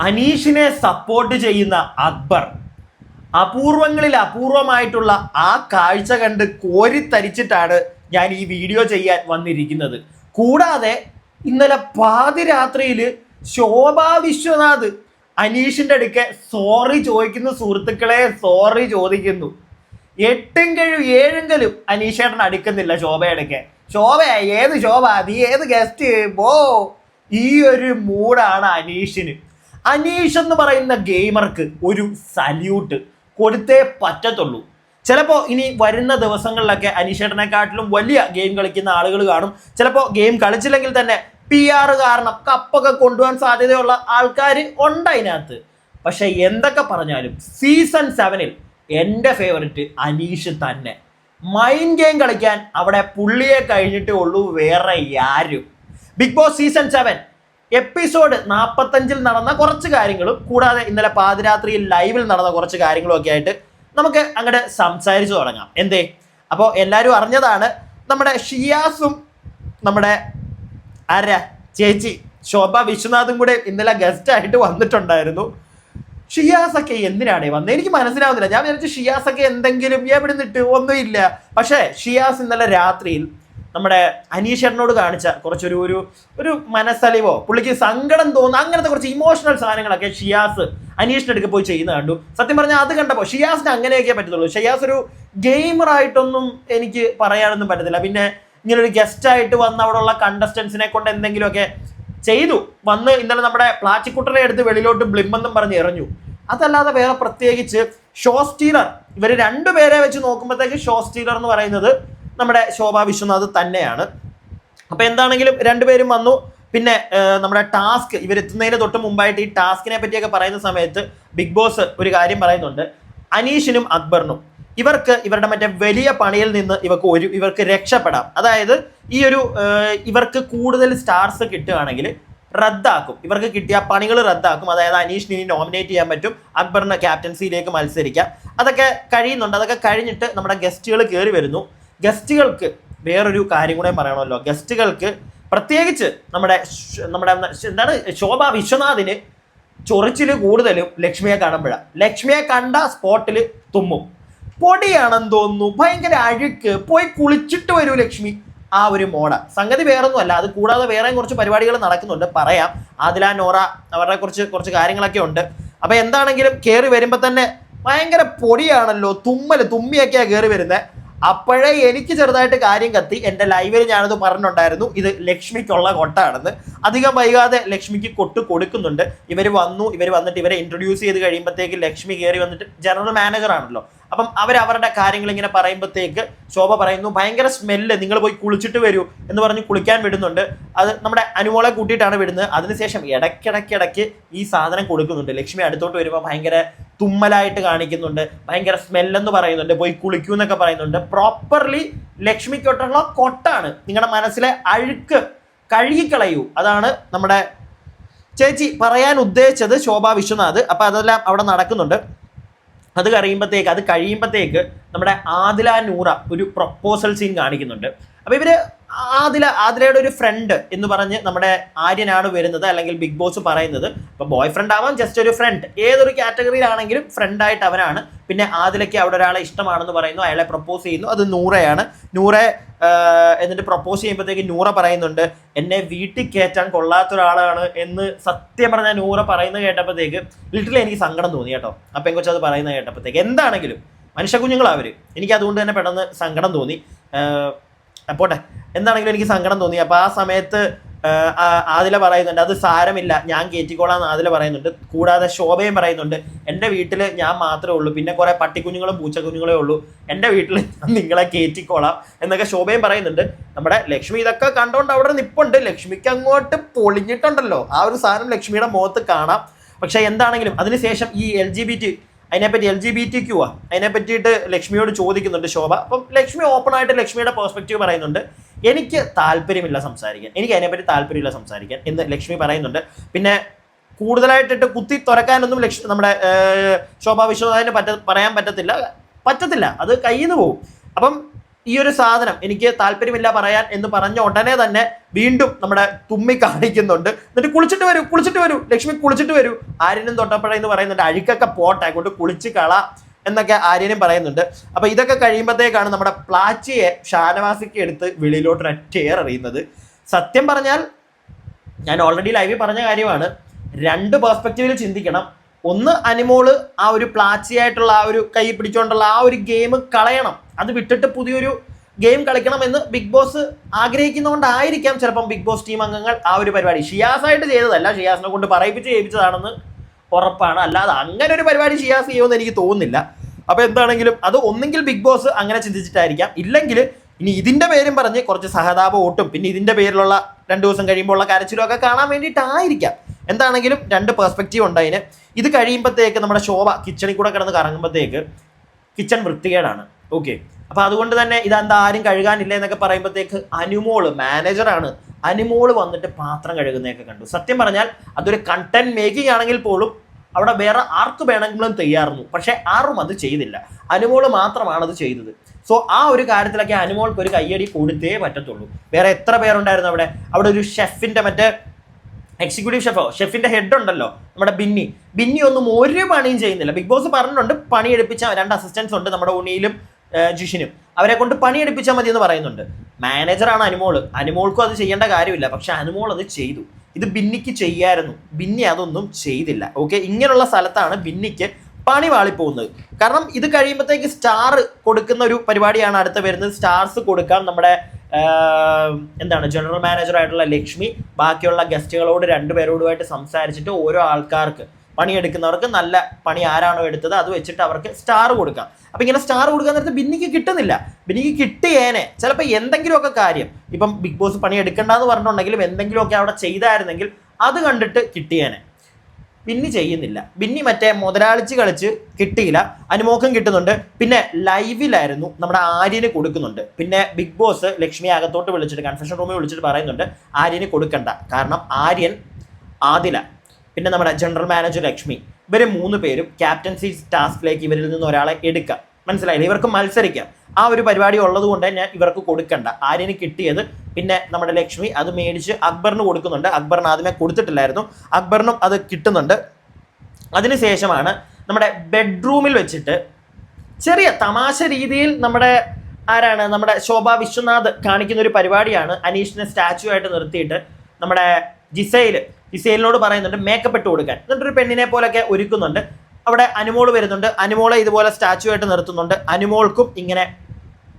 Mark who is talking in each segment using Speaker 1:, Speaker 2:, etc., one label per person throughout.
Speaker 1: അനീഷിനെ സപ്പോർട്ട് ചെയ്യുന്ന അക്ബർ. അപൂർവങ്ങളിൽ അപൂർവമായിട്ടുള്ള ആ കാഴ്ച കണ്ട് കോരിത്തരിച്ചിട്ടാണ് ഞാൻ ഈ വീഡിയോ ചെയ്യാൻ വന്നിരിക്കുന്നത്. കൂടാതെ ഇന്നലെ പാതിരാത്രിയിൽ ശോഭാ വിശ്വനാഥ് അനീഷിന്റെ അടുക്കെ സോറി ചോദിക്കുന്ന സുഹൃത്തുക്കളെ സോറി ചോദിക്കുന്നു. എട്ടും കഴിവ് ഏഴെങ്കിലും അനീഷേട്ടൻ അടുക്കുന്നില്ല ശോഭയടുക്കെ ശോഭ ഏത് ശോഭ? നീ ഏത് ഗസ്റ്റ് പോ. ഈ ഒരു മൂഡാണ് അനീഷിന്. അനീഷ് എന്ന് പറയുന്ന ഗെയിമർക്ക് ഒരു സല്യൂട്ട് കൊടുത്തേ പറ്റത്തുള്ളൂ. ചിലപ്പോൾ ഇനി വരുന്ന ദിവസങ്ങളിലൊക്കെ അനീഷേട്ടനെക്കാട്ടിലും വലിയ ഗെയിം കളിക്കുന്ന ആളുകൾ കാണും. ചിലപ്പോൾ ഗെയിം കളിച്ചില്ലെങ്കിൽ തന്നെ പി ആർ കാരണം കപ്പൊക്കെ കൊണ്ടുപോകാൻ സാധ്യതയുള്ള ആൾക്കാർ ഉണ്ട് അതിനകത്ത്. പക്ഷേ എന്തൊക്കെ പറഞ്ഞാലും സീസൺ സെവനിൽ എന്റെ ഫേവററ്റ് അനീഷ് തന്നെ. മൈൻഡ് ഗെയിം കളിക്കാൻ അവിടെ പുള്ളിയെ കഴിഞ്ഞിട്ടേ ഉള്ളൂ വേറെ ആരും. Big Boss season seven episode നാൽപ്പത്തഞ്ചിൽ നടന്ന കുറച്ച് കാര്യങ്ങളും കൂടാതെ ഇന്നലെ പാതിരാത്രിയിൽ ലൈവിൽ നടന്ന കുറച്ച് കാര്യങ്ങളും ഒക്കെ ആയിട്ട് നമുക്ക് അങ്ങോട്ട് സംസാരിച്ചു തുടങ്ങാം. എന്തേ? അപ്പോൾ എല്ലാവരും അറിഞ്ഞതാണ് നമ്മുടെ ഷിയാസും നമ്മുടെ അര ചേച്ചി ശോഭ വിശ്വനാഥും കൂടെ ഇന്നലെ ഗസ്റ്റ് ആയിട്ട് വന്നിട്ടുണ്ടായിരുന്നു. ഷിയാസൊക്കെ എന്തിനാണ് വന്നത് എനിക്ക് മനസ്സിലാവുന്നില്ല. ഞാൻ വിചാരിച്ചു ഷിയാസൊക്കെ എന്തെങ്കിലും എവിടെ നിന്നിട്ട് ഒന്നുമില്ല. പക്ഷേ ഷിയാസ് ഇന്നലെ രാത്രിയിൽ നമ്മുടെ അനീഷേട്ടനോട് കാണിച്ച കുറച്ചൊരു ഒരു ഒരു മനസ്സലിവോ പുള്ളിക്ക് സങ്കടം തോന്നുന്ന അങ്ങനത്തെ കുറച്ച് ഇമോഷണൽ സാധനങ്ങളൊക്കെ ഷിയാസ് അനീഷിന് അടുക്ക് പോയി ചെയ്യുന്ന കണ്ടു. സത്യം പറഞ്ഞാൽ അത് കണ്ടപ്പോൾ ഷിയാസിന് അങ്ങനെയൊക്കെ പറ്റത്തുള്ളൂ. ഷിയാസ് ഒരു ഗെയിമറായിട്ടൊന്നും എനിക്ക് പറയാനൊന്നും പറ്റത്തില്ല. പിന്നെ ഇങ്ങനെ ഒരു ഗസ്റ്റ് ആയിട്ട് വന്ന് അവിടെ ഉള്ള കണ്ടസ്റ്റൻസിനെ കൊണ്ട് എന്തെങ്കിലുമൊക്കെ ചെയ്തു. വന്ന് ഇന്നലെ നമ്മുടെ പ്ലാച്ചിക്കുട്ടനെ എടുത്ത് വെളിയിലോട്ട് ബ്ലിമ്മെന്നും പറഞ്ഞ് എറിഞ്ഞു. അതല്ലാതെ വേറെ പ്രത്യേകിച്ച് ഷോ സ്റ്റീലർ ഇവർ രണ്ടുപേരെ വെച്ച് നോക്കുമ്പോഴത്തേക്ക് ഷോ സ്റ്റീലർ എന്ന് പറയുന്നത് നമ്മുടെ ശോഭ വിശ്വനാഥ് തന്നെയാണ്. അപ്പൊ എന്താണെങ്കിലും രണ്ടുപേരും വന്നു. പിന്നെ നമ്മുടെ ടാസ്ക് ഇവരെത്തുന്നതിന് തൊട്ട് മുമ്പായിട്ട് ഈ ടാസ്കിനെ പറ്റിയൊക്കെ പറയുന്ന സമയത്ത് ബിഗ് ബോസ് ഒരു കാര്യം പറയുന്നുണ്ട്. അനീഷിനും അക്ബറിനും. ഇവർക്ക് ഇവരുടെ മറ്റേ വലിയ പണിയിൽ നിന്ന് ഇവർക്ക് ഒരു ഇവർക്ക് രക്ഷപ്പെടാം. അതായത് ഈ ഒരു ഇവർക്ക് കൂടുതൽ സ്റ്റാർസ് കിട്ടുകയാണെങ്കിൽ റദ്ദാക്കും. ഇവർക്ക് കിട്ടിയ പണികൾ റദ്ദാക്കും. അതായത് അനീഷിന് ഇനി നോമിനേറ്റ് ചെയ്യാൻ പറ്റും. അക്ബറിന് ക്യാപ്റ്റൻസിയിലേക്ക് മത്സരിക്കാം. അതൊക്കെ കഴിയുന്നുണ്ട്. അതൊക്കെ കഴിഞ്ഞിട്ട് നമ്മുടെ ഗസ്റ്റുകൾ കയറി വരുന്നു. ഗസ്റ്റുകൾക്ക് വേറൊരു കാര്യം കൂടെ പറയണമല്ലോ. ഗസ്റ്റുകൾക്ക് പ്രത്യേകിച്ച് നമ്മുടെ നമ്മുടെ എന്താണ് ശോഭ വിശ്വനാഥിന് ചൊറിച്ചിൽ കൂടുതലും ലക്ഷ്മിയെ കാണുമ്പോഴാണ് ലക്ഷ്മിയെ കണ്ട സ്പോട്ടിൽ തുമ്മും. പൊടിയാണെന്ന് തോന്നുന്നു. ഭയങ്കര അഴുക്ക്. പോയി കുളിച്ചിട്ട് വരൂ ലക്ഷ്മി. ആ ഒരു മോഡ. സംഗതി വേറൊന്നും അല്ല അത് കൂടാതെ വേറെ കുറച്ച് പരിപാടികൾ നടക്കുന്നുണ്ട്. പറയാം. ആദില നോറ അവരുടെ കുറച്ച് കുറച്ച് കാര്യങ്ങളൊക്കെ ഉണ്ട്. അപ്പൊ എന്താണെങ്കിലും കയറി വരുമ്പോ തന്നെ ഭയങ്കര പൊടിയാണല്ലോ. തുമ്മൽ തുമ്മിയൊക്കെയാ കയറി വരുന്നത് അപ്പോഴേ എനിക്ക് ചെറുതായിട്ട് കാര്യം കത്തി. എന്റെ ലൈവിൽ ഞാനത് പറഞ്ഞിട്ടുണ്ടായിരുന്നു ഇത് ലക്ഷ്മിക്കുള്ള കൊട്ടാണെന്ന്. അധികം വൈകാതെ ലക്ഷ്മിക്ക് കൊട്ട് കൊടുക്കുന്നുണ്ട്. ഇവർ വന്നു. ഇവർ വന്നിട്ട് ഇവരെ ഇൻട്രൊഡ്യൂസ് ചെയ്ത് കഴിയുമ്പോഴത്തേക്ക് ലക്ഷ്മി കയറി വന്നിട്ട് ജനറൽ മാനേജർ ആണല്ലോ. അപ്പം അവർ അവരുടെ കാര്യങ്ങൾ ഇങ്ങനെ പറയുമ്പോഴത്തേക്ക് ശോഭ പറയുന്നു ഭയങ്കര സ്മെല്ല് നിങ്ങൾ പോയി കുളിച്ചിട്ട് വരൂ എന്ന് പറഞ്ഞ് കുളിക്കാൻ വിടുന്നുണ്ട്. അത് നമ്മുടെ അനുമോളെ കൂട്ടിയിട്ടാണ് വിടുന്നത്. അതിനുശേഷം ഇടയ്ക്കിടയ്ക്കിടയ്ക്ക് ഈ സാധനം കൊടുക്കുന്നുണ്ട്. ലക്ഷ്മി അടുത്തോട്ട് വരുമ്പോൾ ഭയങ്കര തുമ്മലായിട്ട് കാണിക്കുന്നുണ്ട്. ഭയങ്കര സ്മെല്ലെന്ന് പറയുന്നുണ്ട്. പോയി കുളിക്കൂ എന്നൊക്കെ പറയുന്നുണ്ട്. പ്രോപ്പർലി ലക്ഷ്മിക്കൊട്ടുള്ള കൊട്ടാണ്. നിങ്ങളുടെ മനസ്സിലെ അഴുക്ക് കഴുകിക്കളയൂ. അതാണ് നമ്മുടെ ചേച്ചി പറയാൻ ഉദ്ദേശിച്ചത് ശോഭാ വിശ്വനാഥ്. അപ്പൊ അതെല്ലാം അവിടെ നടക്കുന്നുണ്ട്. അത് കഴിയുമ്പോഴത്തേക്ക് അത് കഴിയുമ്പോഴത്തേക്ക് നമ്മുടെ ആദില നൂറ ഒരു പ്രൊപ്പോസൽ സീൻ കാണിക്കുന്നുണ്ട്. അപ്പൊ ഇവർ ആദില ആദിലയുടെ ഒരു ഫ്രണ്ട് എന്ന് പറഞ്ഞ് നമ്മുടെ ആര്യനാണ് വരുന്നത് അല്ലെങ്കിൽ ബിഗ് ബോസ് പറയുന്നത്. അപ്പൊ ബോയ് ഫ്രണ്ട് ആവാം ജസ്റ്റ് ഒരു ഫ്രണ്ട് ഏതൊരു കാറ്റഗറിയിലാണെങ്കിലും ഫ്രണ്ട് ആയിട്ട് അവനാണ്. പിന്നെ ആദിലയ്ക്ക് അവിടെ ഒരാളെ ഇഷ്ടമാണെന്ന് പറയുന്നു അയാളെ പ്രപ്പോസ് ചെയ്യുന്നു. അത് നൂറയാണ്. നൂറെ എന്നിട്ട് പ്രപ്പോസ് ചെയ്യുമ്പോഴത്തേക്ക് നൂറ പറയുന്നുണ്ട് എന്നെ വീട്ടിൽ കയറ്റാൻ കൊള്ളാത്ത ഒരാളാണ് എന്ന് സത്യം പറഞ്ഞ നൂറ പറയുന്നത് കേട്ടപ്പോഴത്തേക്ക് ലിറ്ററലി എനിക്ക് സങ്കടം തോന്നി കേട്ടോ. ആ പെങ്കൊച്ച അത് പറയുന്നത് കേട്ടപ്പോഴത്തേക്ക്. എന്താണെങ്കിലും മനുഷ്യ കുഞ്ഞുങ്ങളാണ് അവർ. എനിക്ക് അതുകൊണ്ട് തന്നെ പെട്ടെന്ന് സങ്കടം തോന്നി. പോട്ടെ. എന്താണെങ്കിലും എനിക്ക് സങ്കടം തോന്നി. അപ്പോൾ ആ സമയത്ത് ആദില പറയുന്നുണ്ട് അത് സാരമില്ല ഞാൻ കയറ്റിക്കോളാം എന്ന് ആദില പറയുന്നുണ്ട്. കൂടാതെ ശോഭയും പറയുന്നുണ്ട് എന്റെ വീട്ടിൽ ഞാൻ മാത്രമേ ഉള്ളൂ. പിന്നെ കുറേ പട്ടിക്കുഞ്ഞുങ്ങളും പൂച്ചക്കുഞ്ഞുങ്ങളേ ഉള്ളൂ. എന്റെ വീട്ടിൽ നിങ്ങളെ കയറ്റിക്കോളാം എന്നൊക്കെ ശോഭയും പറയുന്നുണ്ട്. നമ്മുടെ ലക്ഷ്മി ഇതൊക്കെ കണ്ടുകൊണ്ട് അവിടെ നിപ്പുണ്ട്. ലക്ഷ്മിക്ക് അങ്ങോട്ട് പൊളിഞ്ഞിട്ടുണ്ടല്ലോ. ആ ഒരു സാധനം ലക്ഷ്മിയുടെ മുഖത്ത് കാണാം. പക്ഷേ എന്താണെങ്കിലും അതിനുശേഷം ഈ എൽ ജി ബി ടി അതിനെപ്പറ്റി L G B T Q ആ അതിനെ പറ്റിയിട്ട് ലക്ഷ്മിയോട് ചോദിക്കുന്നുണ്ട് ശോഭ. അപ്പം ലക്ഷ്മി ഓപ്പൺ ആയിട്ട് ലക്ഷ്മിയുടെ പേഴ്സ്പെക്റ്റീവ് പറയുന്നുണ്ട്. എനിക്ക് താല്പര്യമില്ല സംസാരിക്കാൻ. എനിക്ക് അതിനെപ്പറ്റി താല്പര്യമില്ല സംസാരിക്കാൻ എന്ന് ലക്ഷ്മി പറയുന്നുണ്ട്. പിന്നെ കൂടുതലായിട്ടിട്ട് കുത്തി തുറക്കാനൊന്നും ലക്ഷ്മി നമ്മുടെ ശോഭാ വിശ്വനാഥിന് പറ്റ പറയാൻ പറ്റത്തില്ല. പറ്റത്തില്ല. അത് കയ്യിൽ നിന്ന് പോകും അപ്പം ഈ ഒരു സാധനം എനിക്ക് താല്പര്യമില്ല പറയാൻ എന്ന് പറഞ്ഞ ഉടനെ തന്നെ വീണ്ടും നമ്മുടെ തുമ്മി കാണിക്കുന്നുണ്ട്. എന്നിട്ട് കുളിച്ചിട്ട് വരൂ കുളിച്ചിട്ട് വരൂ. ലക്ഷ്മി കുളിച്ചിട്ട് വരൂ. ആരിനും തൊട്ടപ്പുഴ എന്ന് പറയുന്നുണ്ട് അഴുക്കൊക്കെ പോട്ടെ. കൊണ്ട് കുളിച്ച് കള. എന്നൊക്കെ ആര്യനും പറയുന്നുണ്ട്. അപ്പൊ ഇതൊക്കെ കഴിയുമ്പോഴത്തേക്കാണ് നമ്മുടെ പ്ലാച്ചിയെ ഷാനവാസിക്ക് എടുത്ത് വെളിയിലോട്ട് ഒറ്റ എയർ എറിയുന്നത്. സത്യം പറഞ്ഞാൽ ഞാൻ ഓൾറെഡി ലൈവിൽ പറഞ്ഞ കാര്യമാണ്. രണ്ട് പെർസ്പെക്റ്റീവിൽ ചിന്തിക്കണം. ഒന്ന് അനിമോൾ ആ ഒരു പ്ലാച്ചിയായിട്ടുള്ള ആ ഒരു കൈ പിടിച്ചുകൊണ്ടുള്ള ആ ഒരു ഗെയിം കളയണം. അത് വിട്ടിട്ട് പുതിയൊരു ഗെയിം കളിക്കണം എന്ന് ബിഗ് ബോസ് ആഗ്രഹിക്കുന്നതുകൊണ്ടായിരിക്കാം ചിലപ്പം ബിഗ് ബോസ് ടീം അംഗങ്ങൾ ആ ഒരു പരിപാടി. ഷിയാസായിട്ട് ചെയ്തതല്ല. ഷിയാസിനെ കൊണ്ട് പറയിപ്പിച്ച് ചെയ്യിപ്പിച്ചതാണെന്ന് ഉറപ്പാണ്. അല്ലാതെ അങ്ങനെ ഒരു പരിപാടി ഷിയാസ് ചെയ്യുമെന്ന് എനിക്ക് തോന്നുന്നില്ല. അപ്പൊ എന്താണെങ്കിലും അത് ഒന്നെങ്കിൽ ബിഗ് ബോസ് അങ്ങനെ ചിന്തിച്ചിട്ടായിരിക്കാം. ഇല്ലെങ്കിൽ ഇനി ഇതിന്റെ പേരും പറഞ്ഞ് കുറച്ച് സഹതാപ ഓട്ടും പിന്നെ ഇതിന്റെ പേരിലുള്ള രണ്ടു ദിവസം കഴിയുമ്പോൾ ഉള്ള കരച്ചിലൊക്കെ കാണാൻ വേണ്ടിയിട്ടായിരിക്കാം. എന്താണെങ്കിലും രണ്ട് പെർസ്പെക്റ്റീവ് ഉണ്ട് അതിന്. ഇത് കഴിയുമ്പോഴത്തേക്ക് നമ്മുടെ ശോഭ കിച്ചണിൽ കൂടെ കിടന്ന് കറങ്ങുമ്പോഴത്തേക്ക് കിച്ചൺ വൃത്തികേടാണ്. ഓക്കെ അപ്പൊ അതുകൊണ്ട് തന്നെ ഇതെന്താ ആരും കഴുകാനില്ല എന്നൊക്കെ പറയുമ്പോഴത്തേക്ക് അനുമോൾ മാനേജറാണ് അനുമോൾ വന്നിട്ട് പാത്രം കഴുകുന്നതൊക്കെ കണ്ടു. സത്യം പറഞ്ഞാൽ അതൊരു കണ്ടന്റ് മേക്കിംഗ് ആണെങ്കിൽ പോലും അവിടെ വേറെ ആർക്ക് വേണമെങ്കിലും തയ്യാറുന്നു. പക്ഷെ ആരും അത് ചെയ്തില്ല. അനുമോൾ മാത്രമാണ് അത് ചെയ്തത്. സോ ആ ഒരു കാര്യത്തിലൊക്കെ അനുമോൾക്ക് ഒരു കയ്യടി കൊടുത്തേ പറ്റത്തുള്ളൂ. വേറെ എത്ര പേരുണ്ടായിരുന്നു അവിടെ? അവിടെ ഒരു ഷെഫിന്റെ മറ്റേ എക്സിക്യൂട്ടീവ് ഷെഫോ ഷെഫിന്റെ ഹെഡ് ഉണ്ടല്ലോ നമ്മുടെ ബിന്നി. ബിന്നി ഒന്നും ഒരു പണിയും ചെയ്യുന്നില്ല. ബിഗ് ബോസ് പറഞ്ഞിട്ടുണ്ട് പണിയെടുപ്പിച്ച രണ്ട് അസിസ്റ്റൻസ് ഉണ്ട് നമ്മുടെ ഉണ്ണിയിലും ഏർ ജിഷിനും. അവരെ കൊണ്ട് പണിയെടുപ്പിച്ചാൽ മതി എന്ന് പറയുന്നുണ്ട്. മാനേജറാണ് അനുമോൾ. അനുമോൾക്കും അത് ചെയ്യേണ്ട കാര്യമില്ല. പക്ഷെ അനുമോൾ അത് ചെയ്തു. ഇത് ബിന്നിക്ക് ചെയ്യായിരുന്നു. ബിന്നി അതൊന്നും ചെയ്തില്ല. ഓക്കെ ഇങ്ങനെയുള്ള സ്ഥലത്താണ് ബിന്നിക്ക് പണി വാളിപ്പോകുന്നത്. കാരണം ഇത് കഴിയുമ്പോഴത്തേക്ക് സ്റ്റാർ കൊടുക്കുന്ന ഒരു പരിപാടിയാണ് അടുത്ത വരുന്നത്. സ്റ്റാർസ് കൊടുക്കാൻ നമ്മുടെ എന്താണ് ജനറൽ മാനേജർ ആയിട്ടുള്ള ലക്ഷ്മി ബാക്കിയുള്ള ഗസ്റ്റുകളോട് രണ്ടുപേരോടുമായിട്ട് സംസാരിച്ചിട്ട് ഓരോ ആൾക്കാർക്ക്. പണിയെടുക്കുന്നവർക്ക് നല്ല പണി ആരാണോ എടുത്തത് അത് വെച്ചിട്ട് അവർക്ക് സ്റ്റാർ കൊടുക്കാം അപ്പം ഇങ്ങനെ സ്റ്റാർ കൊടുക്കാൻ നേരത്തെ ബിന്നിക്ക് കിട്ടുന്നില്ല. ബിന്നിക്ക് കിട്ടിയേനെ. ചിലപ്പോൾ എന്തെങ്കിലുമൊക്കെ കാര്യം. ഇപ്പം ബിഗ് ബോസ് പണി എടുക്കണ്ടെന്ന് പറഞ്ഞിട്ടുണ്ടെങ്കിലും എന്തെങ്കിലുമൊക്കെ അവിടെ ചെയ്തായിരുന്നെങ്കിൽ അത് കണ്ടിട്ട് കിട്ടിയേനെ. ബിന്നി ചെയ്യുന്നില്ല. ബിന്നി മറ്റേ മുതലാളിച്ച് കളിച്ച് കിട്ടിയില്ല. അനുമോക്കം കിട്ടുന്നുണ്ട്. പിന്നെ ലൈവിലായിരുന്നു നമ്മുടെ ആര്യന് കൊടുക്കുന്നുണ്ട്. പിന്നെ ബിഗ് ബോസ് ലക്ഷ്മി അകത്തോട്ട് വിളിച്ചിട്ട് കൺഫെഷൻ റൂമിൽ വിളിച്ചിട്ട് പറയുന്നുണ്ട് ആര്യന് കൊടുക്കണ്ട. കാരണം ആര്യൻ ആദില. പിന്നെ നമ്മുടെ ജനറൽ മാനേജർ ലക്ഷ്മി. ഇവർ മൂന്ന് പേരും ക്യാപ്റ്റൻസി ടാസ്കിലേക്ക് ഇവരിൽ നിന്ന് ഒരാളെ എടുക്കാം. മനസ്സിലായില്ല? ഇവർക്ക് മത്സരിക്കാം. ആ ഒരു പരിപാടി ഉള്ളത് കൊണ്ട് തന്നെ ഇവർക്ക് കൊടുക്കണ്ട. ആര്യന് കിട്ടിയത് പിന്നെ നമ്മുടെ ലക്ഷ്മി അത് മേടിച്ച് അക്ബറിന് കൊടുക്കുന്നുണ്ട്. അക്ബറിന് ആദ്യമേ കൊടുത്തിട്ടില്ലായിരുന്നു. അക്ബറിനും അത് കിട്ടുന്നുണ്ട്. അതിനുശേഷമാണ് നമ്മുടെ ബെഡ്റൂമിൽ വെച്ചിട്ട് ചെറിയ തമാശ രീതിയിൽ നമ്മുടെ ആരാണ്? നമ്മുടെ ശോഭ വിശ്വനാഥ് കാണിക്കുന്ന ഒരു പരിപാടിയാണ്. അനീഷിനെ സ്റ്റാച്ചു ആയിട്ട് നിർത്തിയിട്ട് നമ്മുടെ ജിസൈൽ ജിസൈലിനോട് പറയുന്നുണ്ട് മേക്കപ്പ് ഇട്ട് കൊടുക്കാൻ. എന്നിട്ടൊരു പെണ്ണിനെ പോലൊക്കെ ഒരുക്കുന്നുണ്ട്. അവിടെ അനുമോൾ വരുന്നുണ്ട്. അനുമോളെ ഇതുപോലെ സ്റ്റാച്ചു ആയിട്ട് നിർത്തുന്നുണ്ട്. അനുമോൾക്കും ഇങ്ങനെ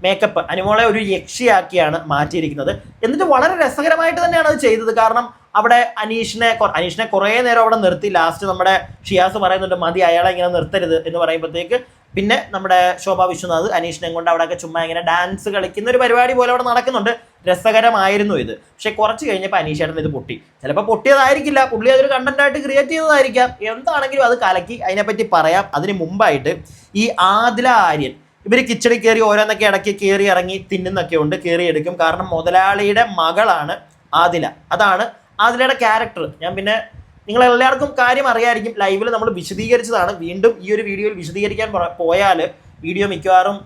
Speaker 1: മേക്കപ്പ് അനുമോളെ ഒരു യക്ഷിയാക്കിയാണ് മാറ്റിയിരിക്കുന്നത്. എന്നിട്ട് വളരെ രസകരമായിട്ട് തന്നെയാണ് അത് ചെയ്തത്. കാരണം അവിടെ അനീഷിനെ അനീഷിനെ കുറേ നേരം അവിടെ നിർത്തി. ലാസ്റ്റ് നമ്മുടെ ഷിയാസ് പറയുന്നുണ്ട് മതി അയാളെ ഇങ്ങനെ നിർത്തരുത് എന്ന് പറയുമ്പോഴത്തേക്ക് പിന്നെ നമ്മുടെ ശോഭ വിശ്വനാഥ് അനീഷിനെ കൊണ്ട് അവിടെയൊക്കെ ചുമ്മാ ഇങ്ങനെ ഡാൻസ് കളിക്കുന്ന ഒരു പരിപാടി പോലെ അവിടെ നടക്കുന്നുണ്ട്. രസകരമായിരുന്നു ഇത്. പക്ഷെ കുറച്ച് കഴിഞ്ഞപ്പോൾ അനീഷേട്ടൻ ഇത് പൊട്ടി. ചിലപ്പോൾ പൊട്ടിയതായിരിക്കില്ല. പുള്ളി അതൊരു കണ്ടന്റായിട്ട് ക്രിയേറ്റ് ചെയ്തതായിരിക്കാം. എന്താണെങ്കിലും അത് കലക്കി അതിനെപ്പറ്റി പറയാം. അതിന് മുമ്പായിട്ട് ഈ ആദില ആര്യൻ ഇവർ കിച്ചടി കയറി ഓരോന്നൊക്കെ ഇടയ്ക്ക് കയറി ഇറങ്ങി തിന്നുന്നൊക്കെ ഉണ്ട്. കയറി എടുക്കും. കാരണം മുതലാളിയുടെ മകളാണ് ആദില. അതാണ് ആദിലയുടെ ക്യാരക്ടർ ഞാൻ പിന്നെ നിങ്ങൾ എല്ലാവർക്കും കാര്യം അറിയായിരിക്കും. ലൈവിൽ നമ്മൾ വിശദീകരിച്ചതാണ്. വീണ്ടും ഈ ഒരു വീഡിയോയിൽ വിശദീകരിക്കാൻ പോയാൽ വീഡിയോ മിക്കവാറും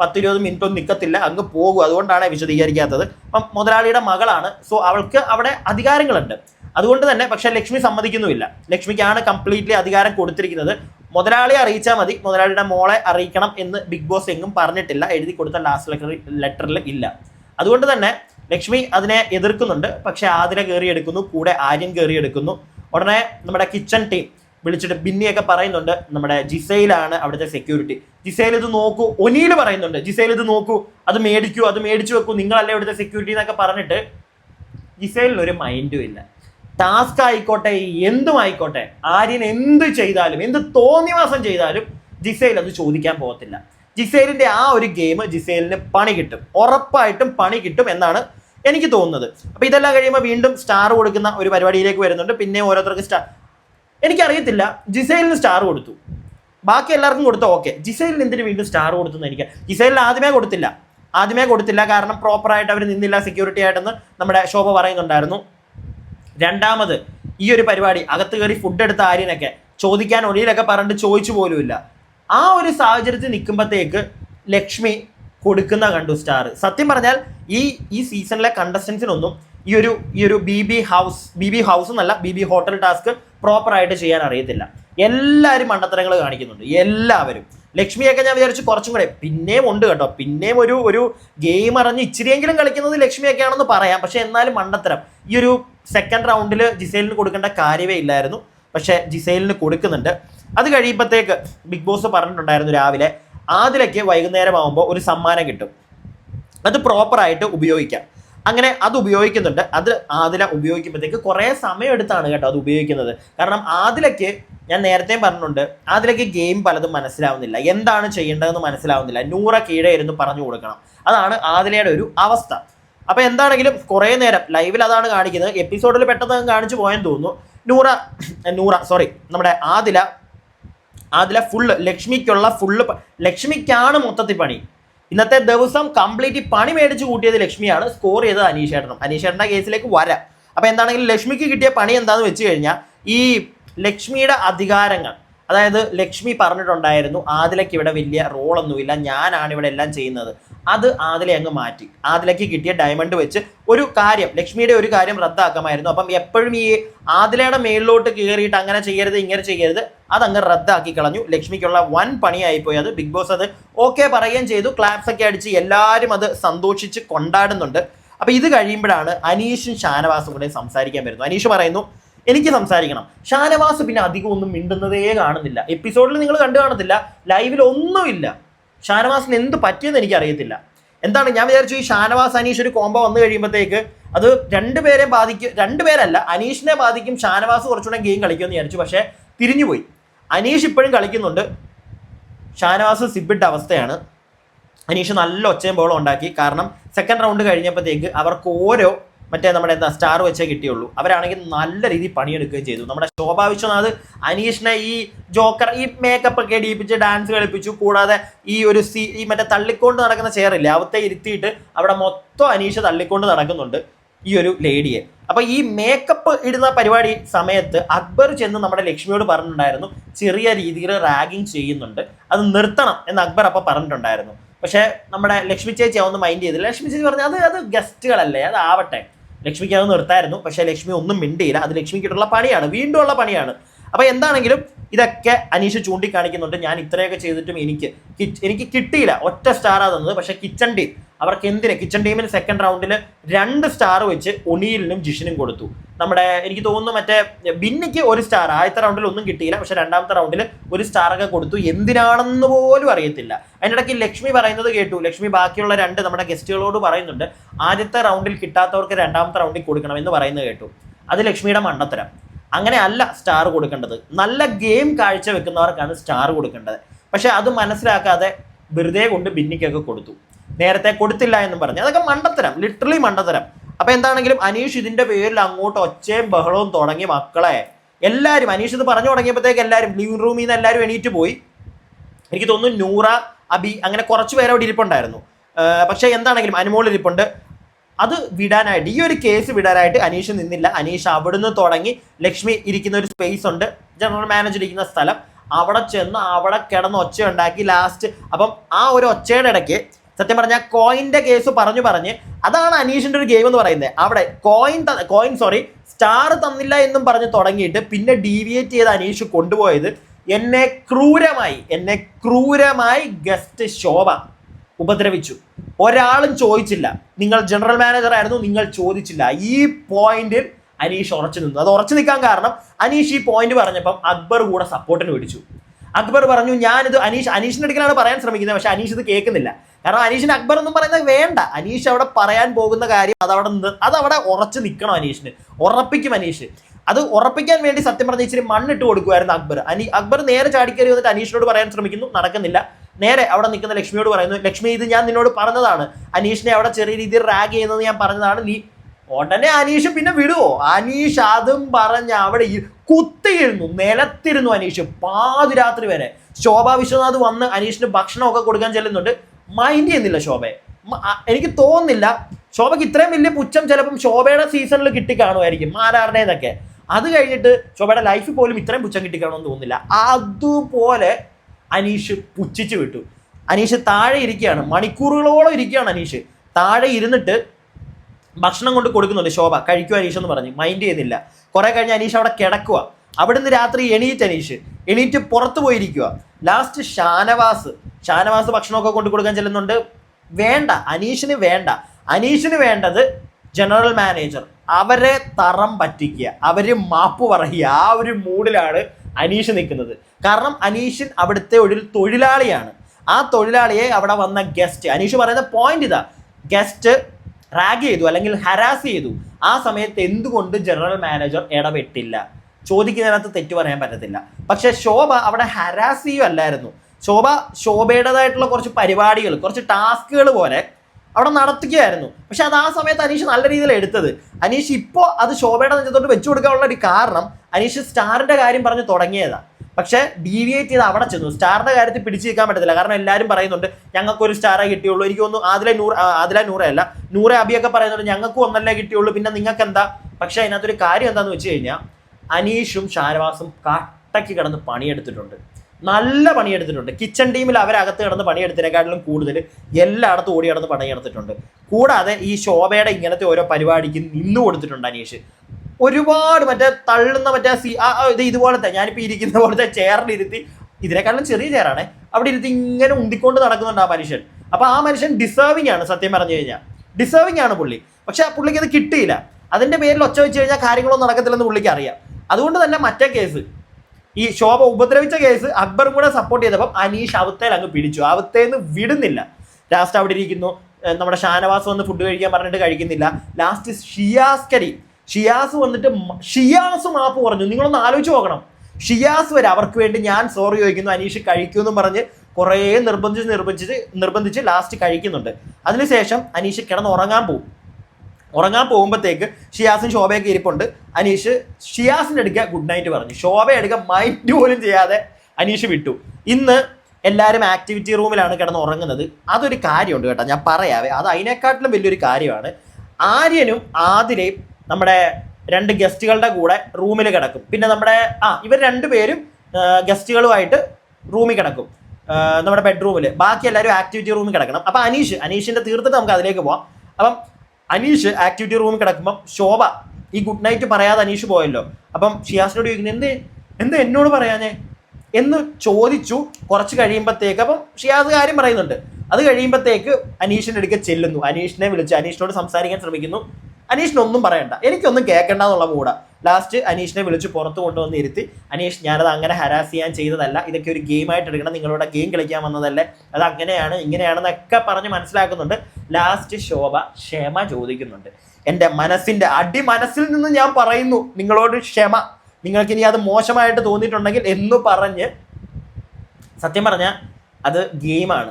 Speaker 1: പത്തിരുപത് മിനിറ്റ് ഒന്നും നിൽക്കത്തില്ല അങ്ങ് പോകും. അതുകൊണ്ടാണ് വിശദീകരിക്കാത്തത്. അപ്പം മുതലാളിയുടെ മകളാണ്. സോ അവൾക്ക് അവിടെ അധികാരങ്ങളുണ്ട്. അതുകൊണ്ട് തന്നെ പക്ഷേ ലക്ഷ്മി സമ്മതിക്കുന്നുമില്ല. ലക്ഷ്മിക്കാണ് കംപ്ലീറ്റ്ലി അധികാരം കൊടുത്തിരിക്കുന്നത്. മുതലാളിയെ അറിയിച്ചാൽ മതി. മുതലാളിയുടെ മോളെ അറിയിക്കണം എന്ന് ബിഗ് ബോസ് എങ്ങും പറഞ്ഞിട്ടില്ല. എഴുതി കൊടുത്ത ലാസ്റ്റ് ലെറ്ററിൽ ഇല്ല. അതുകൊണ്ട് തന്നെ ലക്ഷ്മി അതിനെ എതിർക്കുന്നുണ്ട്. പക്ഷേ ആതിര കയറിയെടുക്കുന്നു. കൂടെ ആര്യൻ കയറി എടുക്കുന്നു ഉടനെ നമ്മുടെ കിച്ചൺ ടീം വിളിച്ചിട്ട് ബിന്നിയൊക്കെ പറയുന്നുണ്ട് നമ്മുടെ ജിസയിലാണ് അവിടുത്തെ സെക്യൂരിറ്റി ജിസയിൽ ഇത് നോക്കൂ ഒനിയിൽ പറയുന്നുണ്ട് ജിസയിൽ ഇത് നോക്കൂ അത് മേടിക്കൂ അത് മേടിച്ചു വെക്കൂ നിങ്ങളല്ലേ ഇവിടുത്തെ സെക്യൂരിറ്റി എന്നൊക്കെ പറഞ്ഞിട്ട് ജിസൈലിന് ഒരു മൈൻഡും ഇല്ല. ടാസ്ക് ആയിക്കോട്ടെ എന്തും ആയിക്കോട്ടെ ആര്യൻ എന്ത് ചെയ്താലും എന്ത് തോന്നിവാസം ചെയ്താലും ജിസയിൽ അത് ചോദിക്കാൻ പോകത്തില്ല. ജിസൈലിന്റെ ആ ഒരു ഗെയിം ജിസൈലിന് പണി കിട്ടും ഉറപ്പായിട്ടും പണി കിട്ടും എന്നാണ് എനിക്ക് തോന്നുന്നത്. അപ്പൊ ഇതെല്ലാം കഴിയുമ്പോൾ വീണ്ടും സ്റ്റാർ കൊടുക്കുന്ന ഒരു പരിപാടിയിലേക്ക് വരുന്നുണ്ട്. പിന്നെ ഓരോരുത്തർക്ക് സ്റ്റാർ എനിക്കറിയത്തില്ല. ജിസൈലിന് സ്റ്റാർ കൊടുത്തു. ബാക്കി എല്ലാവർക്കും കൊടുത്ത ഓക്കെ ജിസൈലിന് എന്തിനു വീണ്ടും സ്റ്റാർ കൊടുത്തു എനിക്ക് ജിസൈലിന് ആദ്യമേ കൊടുത്തില്ല. ആദ്യമേ കൊടുത്തില്ല കാരണം പ്രോപ്പറായിട്ട് അവർ നിന്നില്ല സെക്യൂരിറ്റി ആയിട്ടെന്ന് നമ്മുടെ ശോഭ പറയുന്നുണ്ടായിരുന്നു. രണ്ടാമത് ഈ ഒരു പരിപാടി അകത്ത് കയറി ഫുഡ് എടുത്ത ആര്യനൊക്കെ ചോദിക്കാൻ ഒഴിയിലൊക്കെ പറഞ്ഞിട്ട് ചോദിച്ചു പോലുമില്ല. ആ ഒരു സാഹചര്യത്തിൽ നിൽക്കുമ്പോഴത്തേക്ക് ലക്ഷ്മി കൊടുക്കുന്ന കണ്ടു സ്റ്റാർ സത്യം പറഞ്ഞാൽ ഈ ഈ സീസണിലെ കണ്ടസ്റ്റൻസിനൊന്നും ഈ ഒരു ഈ ഒരു B B house B B house എന്നല്ല B B hotel task proper ആയിട്ട് ചെയ്യാൻ അറിയത്തില്ല. എല്ലാവരും മണ്ടത്തരങ്ങൾ കാണിക്കുന്നുണ്ട്. എല്ലാവരും. ലക്ഷ്മിയൊക്കെ ഞാൻ വിചാരിച്ചു കുറച്ചും കൂടെ പിന്നെയും ഉണ്ട് കേട്ടോ. പിന്നെയും ഒരു ഒരു ഗെയിം അറിഞ്ഞ് ഇച്ചിരിയെങ്കിലും കളിക്കുന്നത് ലക്ഷ്മിയൊക്കെ ആണെന്ന് പറയാം. പക്ഷെ എന്നാലും മണ്ടത്തരം. ഈ ഒരു സെക്കൻഡ് റൗണ്ടിൽ ജിസൈലിന് കൊടുക്കേണ്ട കാര്യമേ ഇല്ലായിരുന്നു. പക്ഷെ ജിസൈലിന് കൊടുക്കുന്നുണ്ട്. അത് കഴിയുമ്പോഴത്തേക്ക് ബിഗ് ബോസ് പറഞ്ഞിട്ടുണ്ടായിരുന്നു രാവിലെ ആദിലയ്ക്ക് വൈകുന്നേരം ആകുമ്പോൾ ഒരു സമ്മാനം കിട്ടും. അത് പ്രോപ്പറായിട്ട് ഉപയോഗിക്കാം. അങ്ങനെ അത് ഉപയോഗിക്കുന്നുണ്ട്. അത് ആദില ഉപയോഗിക്കുമ്പോഴത്തേക്ക് കുറേ സമയം എടുത്താണ് കേട്ടോ അത് ഉപയോഗിക്കുന്നത്. കാരണം ആദിലയ്ക്ക് ഞാൻ നേരത്തെ പറഞ്ഞിട്ടുണ്ട് ആദിലയ്ക്ക് ഗെയിം പലതും മനസ്സിലാവുന്നില്ല. എന്താണ് ചെയ്യേണ്ടതെന്ന് മനസ്സിലാവുന്നില്ല. നൂറ കീഴേ ഇരുന്ന് പറഞ്ഞു കൊടുക്കണം. അതാണ് ആദിലയുടെ ഒരു അവസ്ഥ. അപ്പൊ എന്താണെങ്കിലും കുറേ നേരം ലൈവിൽ അതാണ് കാണിക്കുന്നത്. എപ്പിസോഡിൽ പെട്ടെന്ന് കാണിച്ചു പോയെന്ന് തോന്നുന്നു. നൂറ നൂറ സോറി നമ്മുടെ ആദില ആദില ഫുള്ള് ലക്ഷ്മിക്കുള്ള ഫുള്ള് ലക്ഷ്മിക്കാണ് മൊത്തത്തിൽ പണി. ഇന്നത്തെ ദിവസം കംപ്ലീറ്റ് പണി മേടിച്ച് കൂട്ടിയത് ലക്ഷ്മിയാണ്. സ്കോർ ചെയ്തത് അനീഷേട്ടനും. അനീഷേട്ടന്റെ കേസിലേക്ക് വരാം. അപ്പൊ എന്താണെങ്കിലും ലക്ഷ്മിക്ക് കിട്ടിയ പണി എന്താന്ന് വെച്ച് കഴിഞ്ഞാൽ ഈ ലക്ഷ്മിയുടെ അധികാരങ്ങൾ അതായത് ലക്ഷ്മി പറഞ്ഞിട്ടുണ്ടായിരുന്നു ആദിലയ്ക്ക് ഇവിടെ വലിയ റോളൊന്നുമില്ല ഞാനാണ് ഇവിടെ എല്ലാം ചെയ്യുന്നത്. അത് ആദിലെ അങ്ങ് മാറ്റി. ആദിലേക്ക് കിട്ടിയ ഡയമണ്ട് വെച്ച് ഒരു കാര്യം ലക്ഷ്മിയുടെ ഒരു കാര്യം റദ്ദാക്കാമായിരുന്നു. അപ്പം എപ്പോഴും ഈ ആദിലയുടെ മേളിലോട്ട് കയറിയിട്ട് അങ്ങനെ ചെയ്യരുത് ഇങ്ങനെ ചെയ്യരുത് അതങ്ങ് റദ്ദാക്കി കളഞ്ഞു. ലക്ഷ്മിക്കുള്ള വൻ പണിയായിപ്പോയി അത്. ബിഗ് ബോസ് അത് ഓക്കെ പറയുകയും ചെയ്തു. ക്ലാപ്സ് ഒക്കെ അടിച്ച് എല്ലാവരും അത് സന്തോഷിച്ച് കൊണ്ടാടുന്നുണ്ട്. അപ്പൊ ഇത് കഴിയുമ്പോഴാണ് അനീഷും ഷാനവാസും കൂടെ സംസാരിക്കാൻ വരുന്നു അനീഷ് പറയുന്നു എനിക്ക് സംസാരിക്കണം. ഷാനവാസ് പിന്നെ അധികം ഒന്നും മിണ്ടുന്നതേ കാണുന്നില്ല. എപ്പിസോഡിൽ നിങ്ങൾ കണ്ടു കാണത്തില്ല. ലൈവിൽ ഒന്നുമില്ല. ഷാനവാസിന് എന്ത് പറ്റിയെന്ന് എനിക്ക് അറിയത്തില്ല എന്താണ് ഞാൻ വിചാരിച്ചു ഈ ഷാനവാസ് അനീഷ് ഒരു കോംബോ വന്നു കഴിയുമ്പോഴത്തേക്ക് അത് രണ്ടുപേരെ ബാധിക്കും രണ്ടുപേരല്ല അനീഷിനെ ബാധിക്കും ഷാനവാസ് കുറച്ചുകൂടെ ഗെയിം കളിക്കുമെന്ന് വിചാരിച്ചു. പക്ഷേ തിരിഞ്ഞുപോയി. അനീഷ് ഇപ്പോഴും കളിക്കുന്നുണ്ട്. ഷാനവാസ് സിബിട്ട അവസ്ഥയാണ്. അനീഷ് നല്ല ഒച്ചയും ബോളും ഉണ്ടാക്കി. കാരണം സെക്കൻഡ് റൗണ്ട് കഴിഞ്ഞപ്പോഴത്തേക്ക് അവർക്ക് ഓരോ മറ്റേ നമ്മുടെ എന്താ സ്റ്റാർ വെച്ചേ കിട്ടിയുള്ളൂ. അവരാണെങ്കിൽ നല്ല രീതിയിൽ പണിയെടുക്കുകയും ചെയ്തു. നമ്മുടെ ശോഭാ വിശ്വനാഥ് അനീഷിനെ ഈ ജോക്കർ ഈ മേക്കപ്പ് ഒക്കെ ഇടിയിപ്പിച്ച് ഡാൻസ് കളിപ്പിച്ചു. കൂടാതെ ഈ ഒരു സി ഈ മറ്റേ തള്ളിക്കൊണ്ട് നടക്കുന്ന ചെയറില്ലേ അവത്തെ ഇരുത്തിയിട്ട് അവിടെ മൊത്തം അനീഷ് തള്ളിക്കൊണ്ട് നടക്കുന്നുണ്ട് ഈ ഒരു ലേഡിയെ അപ്പൊ ഈ മേക്കപ്പ് ഇടുന്ന പരിപാടി സമയത്ത് അക്ബർ ചെന്ന് നമ്മുടെ ലക്ഷ്മിയോട് പറഞ്ഞിട്ടുണ്ടായിരുന്നു ചെറിയ രീതിയിൽ റാഗിങ് ചെയ്യുന്നുണ്ട്. അത് നിർത്തണം എന്ന് അക്ബർ അപ്പൊ പറഞ്ഞിട്ടുണ്ടായിരുന്നു. പക്ഷെ നമ്മുടെ ലക്ഷ്മി ചേച്ചി അതൊന്നും മൈൻഡ് ചെയ്തില്ല. ലക്ഷ്മി ചേച്ചി പറഞ്ഞു അത് അത് ഗസ്റ്റുകളല്ലേ അത് ആവട്ടെ. ലക്ഷ്മിക്ക് അത് നിർത്തായിരുന്നു. പക്ഷേ ലക്ഷ്മി ഒന്നും മിണ്ടിയില്ല. അത് ലക്ഷ്മിക്കിട്ടുള്ള പണിയാണ്. വീണ്ടും ഉള്ള പണിയാണ്. അപ്പൊ എന്താണെങ്കിലും ഇതൊക്കെ അനീഷ് ചൂണ്ടിക്കാണിക്കുന്നുണ്ട്. ഞാൻ ഇത്രയൊക്കെ ചെയ്തിട്ടും എനിക്ക് എനിക്ക് കിട്ടിയില്ല. ഒറ്റ സ്റ്റാറാ തന്നത്. പക്ഷേ കിച്ചൺ ടീം അവർക്ക് എന്തിന്? കിച്ചൺ ടീമിന് സെക്കൻഡ് റൗണ്ടിൽ രണ്ട് സ്റ്റാർ വെച്ച് ഒണിയിലിനും ജിഷിനും കൊടുത്തു. നമ്മുടെ എനിക്ക് തോന്നുന്നു മറ്റേ ബിന്നിക്ക് ഒരു സ്റ്റാർ ആദ്യത്തെ റൗണ്ടിൽ ഒന്നും കിട്ടിയില്ല. പക്ഷെ രണ്ടാമത്തെ റൗണ്ടിൽ ഒരു സ്റ്റാറൊക്കെ കൊടുത്തു. എന്തിനാണെന്ന് പോലും അറിയത്തില്ല. അതിനിടയ്ക്ക് ലക്ഷ്മി പറയുന്നത് കേട്ടു. ലക്ഷ്മി ബാക്കിയുള്ള രണ്ട് നമ്മുടെ ഗസ്റ്റുകളോട് പറയുന്നുണ്ട്. ആദ്യത്തെ റൗണ്ടിൽ കിട്ടാത്തവർക്ക് രണ്ടാമത്തെ റൗണ്ടിൽ കൊടുക്കണം എന്ന് പറയുന്നത് കേട്ടു. അത് ലക്ഷ്മിയുടെ മണ്ടത്തരം അങ്ങനെ അല്ല സ്റ്റാർ കൊടുക്കേണ്ടത്. നല്ല ഗെയിം കാഴ്ച വെക്കുന്നവർക്കാണ് സ്റ്റാർ കൊടുക്കേണ്ടത്. പക്ഷെ അത് മനസ്സിലാക്കാതെ വെറുതെ കൊണ്ട് ബിന്നിക്കൊക്കെ കൊടുത്തു. നേരത്തെ കൊടുത്തില്ല എന്ന് പറഞ്ഞു. അതൊക്കെ മണ്ടത്തരം ലിറ്ററലി മണ്ടത്തരം. അപ്പൊ എന്താണെങ്കിലും അനീഷ് ഇതിന്റെ പേരിൽ അങ്ങോട്ട് ഒച്ചയും ബഹളവും തുടങ്ങി മക്കളെ. എല്ലാവരും അനീഷ് ഇത് പറഞ്ഞു തുടങ്ങിയപ്പോഴത്തേക്ക് എല്ലാവരും ലിവിംഗ് റൂമിൽ നിന്ന് എല്ലാവരും എണീറ്റ് പോയി. എനിക്ക് തോന്നുന്നു നൂറ അബി അങ്ങനെ കുറച്ച് പേര് അവിടെ ഇരിപ്പുണ്ടായിരുന്നു പക്ഷേ എന്താണെങ്കിലും അനുമോൾ ഇരിപ്പുണ്ട്. അത് വിടാനായിട്ട് ഈ ഒരു കേസ് വിടാനായിട്ട് അനീഷ് നിന്നില്ല. അനീഷ് അവിടുന്ന് തുടങ്ങി ലക്ഷ്മി ഇരിക്കുന്ന ഒരു സ്പേസ് ഉണ്ട്. ജനറൽ മാനേജർ ഇരിക്കുന്ന സ്ഥലം. അവിടെ ചെന്ന് അവിടെ കിടന്ന് ഒച്ച ഉണ്ടാക്കി ലാസ്റ്റ് അപ്പം ആ ഒരു ഒച്ചയുടെ ഇടയ്ക്ക് സത്യം പറഞ്ഞാൽ കോയിന്റെ കേസ് പറഞ്ഞു പറഞ്ഞ് അതാണ് അനീഷിന്റെ ഒരു ഗെയിം എന്ന് പറയുന്നത്. അവിടെ കോയിൻ കോയിൻ സോറി സ്റ്റാർ തന്നില്ല എന്നും പറഞ്ഞ് തുടങ്ങിയിട്ട് പിന്നെ ഡീവിയേറ്റ് ചെയ്ത് അനീഷ് കൊണ്ടുപോയത് എന്നെ ക്രൂരമായി എന്നെ ക്രൂരമായി ഗസ്റ്റ് ശോഭ. ഉപദ്രവിച്ചു. ഒരാളും ചോദിച്ചില്ല. നിങ്ങൾ ജനറൽ മാനേജർ ആയിരുന്നു നിങ്ങൾ ചോദിച്ചില്ല. ഈ പോയിന്റിൽ അനീഷ് ഉറച്ചു നിന്നു. അത് ഉറച്ചു നിൽക്കാൻ കാരണം അനീഷ് ഈ പോയിന്റ് പറഞ്ഞപ്പം അക്ബർ കൂടെ സപ്പോർട്ടിന് പിടിച്ചു അക്ബർ പറഞ്ഞു ഞാനിത് അനീഷ് അനീഷിന്റെ അടുക്കലാണ് പറയാൻ ശ്രമിക്കുന്നത്. പക്ഷെ അനീഷ് ഇത് കേൾക്കുന്നില്ല. കാരണം അനീഷിന് അക്ബർ ഒന്നും പറയുന്നത് വേണ്ട. അനീഷ് അവിടെ പറയാൻ പോകുന്ന കാര്യം അതവിടെ നിന്ന് അതവിടെ ഉറച്ചു നിൽക്കണം അനീഷിന്. ഉറപ്പിക്കും അനീഷ്. അത് ഉറപ്പിക്കാൻ വേണ്ടി സത്യം പറഞ്ഞ ഇച്ചിരി മണ്ണിട്ട് കൊടുക്കുമായിരുന്നു അക്ബർ. അനി അക്ബർ നേരെ ചാടിക്കറി വന്നിട്ട് അനീഷിനോട് പറയാൻ ശ്രമിക്കുന്നു. നടക്കുന്നില്ല. നേരെ അവിടെ നിൽക്കുന്ന ലക്ഷ്മിയോട് പറയുന്നു ലക്ഷ്മി ഇത് ഞാൻ നിന്നോട് പറഞ്ഞതാണ്. അനീഷിനെ അവിടെ ചെറിയ രീതിയിൽ റാഗ് ചെയ്യുന്നത് ഞാൻ പറഞ്ഞതാണ്. നീ ഉടനെ അനീഷ് പിന്നെ വിടുവോ? അനീഷ് അതും പറഞ്ഞ് അവിടെ കുത്തിയിരുന്നു നിലത്തിരുന്നു അനീഷ് പാതിരാത്രി വരെ. ശോഭ വിശ്വനാഥ് വന്ന് അനീഷിന് ഭക്ഷണമൊക്കെ കൊടുക്കാൻ ചെല്ലുന്നുണ്ട്. മൈൻഡ് ചെയ്യുന്നില്ല ശോഭയെ. എനിക്ക് തോന്നുന്നില്ല ശോഭയ്ക്ക് ഇത്രയും വലിയ പുച്ഛം ചിലപ്പം ശോഭയുടെ സീസണിൽ കിട്ടിക്കാണുമായിരിക്കും ആരാരുടേതൊക്കെ അത് കഴിഞ്ഞിട്ട് ശോഭയുടെ ലൈഫ് പോലും ഇത്രയും പുച്ഛം കിട്ടിക്കണമെന്ന് തോന്നുന്നില്ല. അതുപോലെ അനീഷ് പുച്ഛിച്ചു വിട്ടു. അനീഷ് താഴെ ഇരിക്കുകയാണ്. മണിക്കൂറുകളോളം ഇരിക്കുകയാണ് അനീഷ്. താഴെ ഇരുന്നിട്ട് ഭക്ഷണം കൊണ്ട് കൊടുക്കുന്നുണ്ട് ശോഭ. കഴിക്കുക അനീഷ് എന്ന് പറഞ്ഞ്. മൈൻഡ് ചെയ്യുന്നില്ല. കുറെ കഴിഞ്ഞ് അനീഷ് അവിടെ കിടക്കുക. അവിടുന്ന് രാത്രി എണീറ്റ് അനീഷ്. എണീറ്റ് പുറത്തു പോയിരിക്കുക. ലാസ്റ്റ് ഷാനവാസ്. ഷാനവാസ് ഭക്ഷണമൊക്കെ കൊണ്ട് കൊടുക്കാൻ ചെല്ലുന്നുണ്ട്. വേണ്ട. അനീഷിന് വേണ്ട. അനീഷിന് വേണ്ടത് ജനറൽ മാനേജർ അവരെ തറം പറ്റിക്കുക അവർ മാപ്പ് പറയുക. ആ ഒരു മൂഡിലാണ് അനീഷ് നിൽക്കുന്നത്. കാരണം അനീഷൻ അവിടുത്തെ ഒരു തൊഴിലാളിയാണ്. ആ തൊഴിലാളിയെ അവിടെ വന്ന ഗസ്റ്റ് അനീഷ് പറയുന്ന പോയിന്റ് ഇതാ. ഗസ്റ്റ് റാഗ് ചെയ്തു അല്ലെങ്കിൽ ഹരാസ് ചെയ്തു. ആ സമയത്ത് എന്തുകൊണ്ട് ജനറൽ മാനേജർ ഇടപെട്ടില്ല? ചോദിക്കുന്നതിനകത്ത് തെറ്റു പറയാൻ പറ്റത്തില്ല. പക്ഷെ ശോഭ അവിടെ ഹരാസ് ചെയ്യുമല്ലായിരുന്നു ശോഭ ശോഭയുടേതായിട്ടുള്ള കുറച്ച് പരിപാടികൾ കുറച്ച് ടാസ്കുകൾ പോലെ അവിടെ നടത്തുകയായിരുന്നു. പക്ഷെ അത് ആ സമയത്ത് അനീഷ് നല്ല രീതിയിൽ എടുത്തത്. അനീഷ് ഇപ്പോൾ അത് ശോഭയുടെ നെഞ്ചത്തോട്ട് വെച്ചു കൊടുക്കാനുള്ള ഒരു കാരണം അനീഷ് സ്റ്റാറിന്റെ കാര്യം പറഞ്ഞ് തുടങ്ങിയതാണ് പക്ഷേ ഡീവിയേറ്റ് ചെയ്ത് അവിടെ ചെന്നു. സ്റ്റാറിന്റെ കാര്യത്തിൽ പിടിച്ചു നിൽക്കാൻ പറ്റത്തില്ല. കാരണം എല്ലാവരും പറയുന്നുണ്ട് ഞങ്ങൾക്ക് ഒരു സ്റ്റാറേ കിട്ടിയുള്ളൂ. എനിക്ക് തോന്നുന്നു ആദില നൂറ് ആദില നൂറേ അല്ല നൂറെ അബിയൊക്കെ പറയുന്നുണ്ട് ഞങ്ങൾക്ക് ഒന്നല്ലേ കിട്ടിയുള്ളൂ. പിന്നെ നിങ്ങൾക്ക് എന്താ പക്ഷേ അതിനകത്തൊരു കാര്യം എന്താണെന്ന് വെച്ച് കഴിഞ്ഞാൽ അനീഷും ഷാനവാസും കട്ടയ്ക്ക് കിടന്ന് പണിയെടുത്തിട്ടുണ്ട്. നല്ല പണിയെടുത്തിട്ടുണ്ട്. കിച്ചൺ ടീമിൽ അവരകത്ത് കിടന്ന് പണിയെടുത്തതിനെക്കാട്ടിലും കൂടുതൽ എല്ലായിടത്തും ഓടി കിടന്ന് പണിയെടുത്തിട്ടുണ്ട്. കൂടാതെ ഈ ശോഭയുടെ ഇങ്ങനത്തെ ഓരോ പരിപാടിക്ക് നിന്ന് കൊടുത്തിട്ടുണ്ട് അനീഷ്. ഒരുപാട് മറ്റേ തള്ളുന്ന മറ്റേ സി ഇത് ഇതുപോലത്തെ ഞാനിപ്പോൾ ഇരിക്കുന്ന പോലത്തെ ചെയറിലിരുത്തി ഇതിനെക്കാളും ചെറിയ ചെയറാണ് അവിടെ ഇരുത്തി ഇങ്ങനെ ഉന്തിക്കൊണ്ട് നടക്കുന്നുണ്ട് ആ മനുഷ്യൻ. അപ്പൊ ആ മനുഷ്യൻ ഡിസേർവിംഗ് ആണ് സത്യം പറഞ്ഞു കഴിഞ്ഞാൽ ഡിസേർവിംഗ് ആണ് പുള്ളി. പക്ഷെ ആ പുള്ളിക്ക് അത് കിട്ടിയില്ല. അതിന്റെ പേരിൽ ഒച്ച വെച്ച് കഴിഞ്ഞാൽ കാര്യങ്ങളൊന്നും നടക്കത്തില്ലെന്ന് പുള്ളിക്ക് അറിയാം. അതുകൊണ്ട് തന്നെ മറ്റേ കേസ് ഈ ശോഭ ഉപദ്രവിച്ച കേസ് അക്ബറും കൂടെ സപ്പോർട്ട് ചെയ്തപ്പം അനീഷ് അവത്തേൽ അങ്ങ് പിടിച്ചു. അവത്തേന്ന് വിടുന്നില്ല. ലാസ്റ്റ് അവിടെ ഇരിക്കുന്നു. നമ്മുടെ ഷാനവാസ് വന്ന് ഫുഡ് കഴിക്കാൻ പറഞ്ഞിട്ട് കഴിക്കുന്നില്ല. ലാസ്റ്റ് ഷിയാസ്കരി ഷിയാസ് വന്നിട്ട് ഷിയാസ് മാപ്പ് പറഞ്ഞു. നിങ്ങളൊന്ന് ആലോചിച്ച് നോക്കണം. ഷിയാസ് വരെ അവർക്ക് വേണ്ടി ഞാൻ സോറി ചോദിക്കുന്നു. അനീഷ് കഴിക്കൂ എന്ന് പറഞ്ഞ് കുറേ നിർബന്ധിച്ച് നിർബന്ധിച്ച് നിർബന്ധിച്ച് ലാസ്റ്റ് കഴിക്കുന്നുണ്ട്. അതിനുശേഷം അനീഷ് കിടന്ന് ഉറങ്ങാൻ പോകും ഉറങ്ങാൻ പോകുമ്പോഴത്തേക്ക് ഷിയാസും ശോഭയൊക്കെ ഇരിപ്പുണ്ട്. അനീഷ് ഷിയാസിന്റെ അടുക്ക ഗുഡ് നൈറ്റ് പറഞ്ഞു. ശോഭ എടുക്ക മൈൻഡ് പോലും ചെയ്യാതെ അനീഷ് വിട്ടു. ഇന്ന് എല്ലാവരും ആക്ടിവിറ്റി റൂമിലാണ് കിടന്ന് ഉറങ്ങുന്നത്. അതൊരു കാര്യമുണ്ട് കേട്ടോ. ഞാൻ പറയാവേ അത് അതിനെക്കാട്ടിലും വലിയൊരു കാര്യമാണ്. ആര്യനും ആതിരയും നമ്മുടെ രണ്ട് ഗസ്റ്റുകളുടെ കൂടെ റൂമിൽ കിടക്കും. പിന്നെ നമ്മുടെ ആ ഇവർ രണ്ടുപേരും ഗസ്റ്റുകളുമായിട്ട് റൂമിൽ കിടക്കും. നമ്മുടെ ബെഡ്റൂമിൽ ബാക്കി എല്ലാവരും ആക്ടിവിറ്റി റൂമിൽ കിടക്കണം. അപ്പം അനീഷ് അനീഷിന്റെ തീർത്തിട്ട് നമുക്ക് അതിലേക്ക് പോവാം. അപ്പം അനീഷ് ആക്ടിവിറ്റി റൂമിൽ കിടക്കുമ്പം ശോഭ ഈ ഗുഡ് നൈറ്റ് പറയാതെ അനീഷ് പോയല്ലോ. അപ്പം ഷിയാസിനോട് ചോദിക്കുന്നത് എന്ത്? എന്ത് എന്നോട് പറയാനേ എന്ന് ചോദിച്ചു. കുറച്ച് കഴിയുമ്പോഴത്തേക്ക് അപ്പം ഷിയാസ് കാര്യം പറയുന്നുണ്ട്. അത് കഴിയുമ്പോഴത്തേക്ക് അനീഷിന്റെ അടുക്ക ചെല്ലുന്നു. അനീഷിനെ വിളിച്ച് അനീഷിനോട് സംസാരിക്കാൻ ശ്രമിക്കുന്നു. അനീഷിനൊന്നും പറയണ്ട. എനിക്കൊന്നും കേൾക്കണ്ട എന്നുള്ള മൂടാ ലാസ്റ്റ് അനീഷിനെ വിളിച്ച് പുറത്ത് കൊണ്ടുവന്ന് ഇരുത്തി അനീഷ് ഞാനത് അങ്ങനെ ഹരാസ് ചെയ്യാൻ ചെയ്തതല്ല. ഇതൊക്കെ ഒരു ഗെയിമായിട്ട് എടുക്കണം. നിങ്ങളോട് ഗെയിം കളിക്കാൻ വന്നതല്ലേ. അത് അങ്ങനെയാണ് ഇങ്ങനെയാണെന്നൊക്കെ പറഞ്ഞ് മനസ്സിലാക്കുന്നുണ്ട്. ലാസ്റ്റ് ശോഭ ക്ഷമ ചോദിക്കുന്നുണ്ട്. എന്റെ മനസ്സിന്റെ അടി മനസ്സിൽ നിന്ന് ഞാൻ പറയുന്നു നിങ്ങളോട് ക്ഷമ. നിങ്ങൾക്ക് ഇനി അത് മോശമായിട്ട് തോന്നിയിട്ടുണ്ടെങ്കിൽ എന്ന് പറഞ്ഞ് സത്യം പറഞ്ഞാൽ അത് ഗെയിമാണ്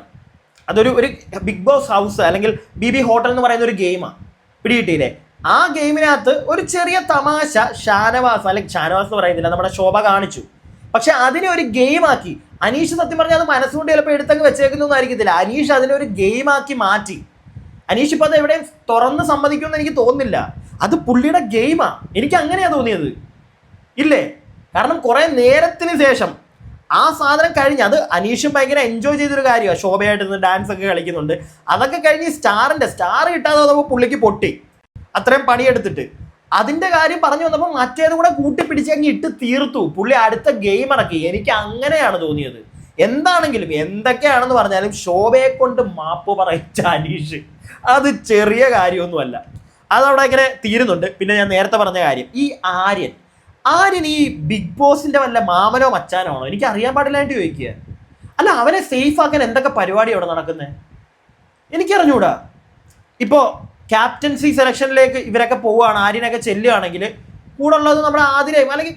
Speaker 1: അതൊരു ഒരു ബിഗ് ബോസ് ഹൗസ് അല്ലെങ്കിൽ ബി ബി ഹോട്ടൽ എന്ന് പറയുന്ന ഒരു ഗെയിമാണ് പിടികിട്ടിയില്ലേ? ആ ഗെയിമിനകത്ത് ഒരു ചെറിയ തമാശ ഷാനവാസ് അല്ലെങ്കിൽ ഷാനവാസ് പറയുന്നില്ല നമ്മുടെ ശോഭ കാണിച്ചു. പക്ഷെ അതിനെ ഒരു ഗെയിമാക്കി അനീഷ് സത്യം പറഞ്ഞാൽ അത് മനസ്സുകൊണ്ട് ചിലപ്പോൾ എടുത്തങ്ങ് വെച്ചേക്കുന്നു ആയിരിക്കത്തില്ല അനീഷ് അതിനെ ഒരു ഗെയിമാക്കി മാറ്റി. അനീഷ് ഇപ്പോൾ അത് എവിടെയും തുറന്ന് സമ്മതിക്കുമെന്ന് എനിക്ക് തോന്നുന്നില്ല. അത് പുള്ളിയുടെ ഗെയിമാ എനിക്ക് അങ്ങനെയാ തോന്നിയത്. ഇല്ലേ? കാരണം കുറേ നേരത്തിന് ശേഷം ആ സാധനം കഴിഞ്ഞ് അത് അനീഷും ഭയങ്കര എൻജോയ് ചെയ്തൊരു കാര്യമാണ് ശോഭയായിട്ട് ഡാൻസ് ഒക്കെ കളിക്കുന്നുണ്ട്. അതൊക്കെ കഴിഞ്ഞ് സ്റ്റാറിന്റെ സ്റ്റാർ കിട്ടാതെ പുള്ളിക്ക് പൊട്ടി. അത്രയും പണിയെടുത്തിട്ട്. അതിന്റെ കാര്യം പറഞ്ഞു വന്നപ്പോൾ മറ്റേത് കൂടെ കൂട്ടിപ്പിടിച്ച് അങ്ങ് ഇട്ട് തീർത്തു. പുള്ളി അടുത്ത ഗെയിം ഇറക്കി. എനിക്ക് അങ്ങനെയാണ് തോന്നിയത്. എന്താണെങ്കിലും എന്തൊക്കെയാണെന്ന് പറഞ്ഞാലും ശോഭയെ കൊണ്ട് മാപ്പ് പറയിച്ച അനീഷ്. അത് ചെറിയ കാര്യമൊന്നുമല്ല. അതവിടെ ഇങ്ങനെ തീരുന്നുണ്ട്. പിന്നെ ഞാൻ നേരത്തെ പറഞ്ഞ കാര്യം. ഈ ആര്യൻ. ആര്യൻ ഈ ബിഗ് ബോസിന്റെ വല്ല മാമനോ മച്ചാനോ ആണോ? എനിക്ക് അറിയാൻ പാടില്ലായിട്ട് ചോദിക്കുക അല്ല അവനെ സേഫ് ആക്കാൻ എന്തൊക്കെ പരിപാടി അവിടെ നടക്കുന്നത് എനിക്കറിഞ്ഞൂടാ. ഇപ്പോൾ ക്യാപ്റ്റൻസി സെലക്ഷനിലേക്ക് ഇവരൊക്കെ പോവുകയാണ് ആര്യനൊക്കെ ചെല്ലുകയാണെങ്കിൽ കൂടെ ഉള്ളത് നമ്മുടെ ആതിരയും അല്ലെങ്കിൽ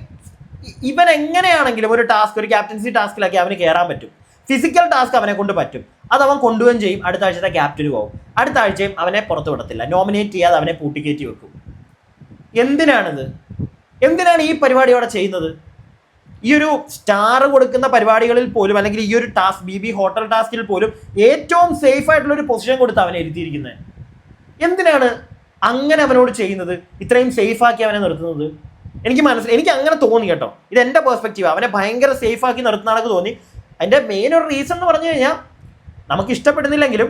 Speaker 1: ഇവൻ എങ്ങനെയാണെങ്കിലും ഒരു ടാസ്ക് ഒരു ക്യാപ്റ്റൻസി ടാസ്കിലൊക്കെ അവന് കയറാൻ പറ്റും. ഫിസിക്കൽ ടാസ്ക് അവനെ കൊണ്ട് പറ്റും. അത് അവൻ കൊണ്ടുപോവുകയും ചെയ്യും. അടുത്ത ആഴ്ചത്തെ ക്യാപ്റ്റന് പോകും അടുത്ത ആഴ്ചയും അവനെ പുറത്തു വിടത്തില്ല. നോമിനേറ്റ് ചെയ്യാതെ അവനെ പൂട്ടിക്കയറ്റി വെക്കും. എന്തിനാണിത്? എന്തിനാണ് ഈ പരിപാടി അവിടെ ചെയ്യുന്നത്? ഈ ഒരു സ്റ്റാർ കൊടുക്കുന്ന പരിപാടികളിൽ പോലും അല്ലെങ്കിൽ ഈ ഒരു ടാസ്ക് ബി ബി ഹോട്ടൽ ടാസ്കിൽ പോലും ഏറ്റവും സേഫ് ആയിട്ടുള്ള ഒരു പൊസിഷൻ കൊടുത്ത് അവനെ ഇരുത്തിയിരിക്കുന്നത്. എന്തിനാണ് അങ്ങനെ അവനോട് ചെയ്യുന്നത്? ഇത്രയും സേഫ് ആക്കി അവനെ നിർത്തുന്നത്? എനിക്ക് മനസ്സിൽ എനിക്ക് അങ്ങനെ തോന്നി കേട്ടോ. ഇത് എന്റെ പെർസ്പെക്റ്റീവ് അവനെ ഭയങ്കര സേഫ് ആക്കി നിർത്തുന്ന ആൾക്ക് തോന്നി. അതിന്റെ മെയിൻ ഒരു റീസൺ എന്ന് പറഞ്ഞു കഴിഞ്ഞാൽ നമുക്ക് ഇഷ്ടപ്പെടുന്നില്ലെങ്കിലും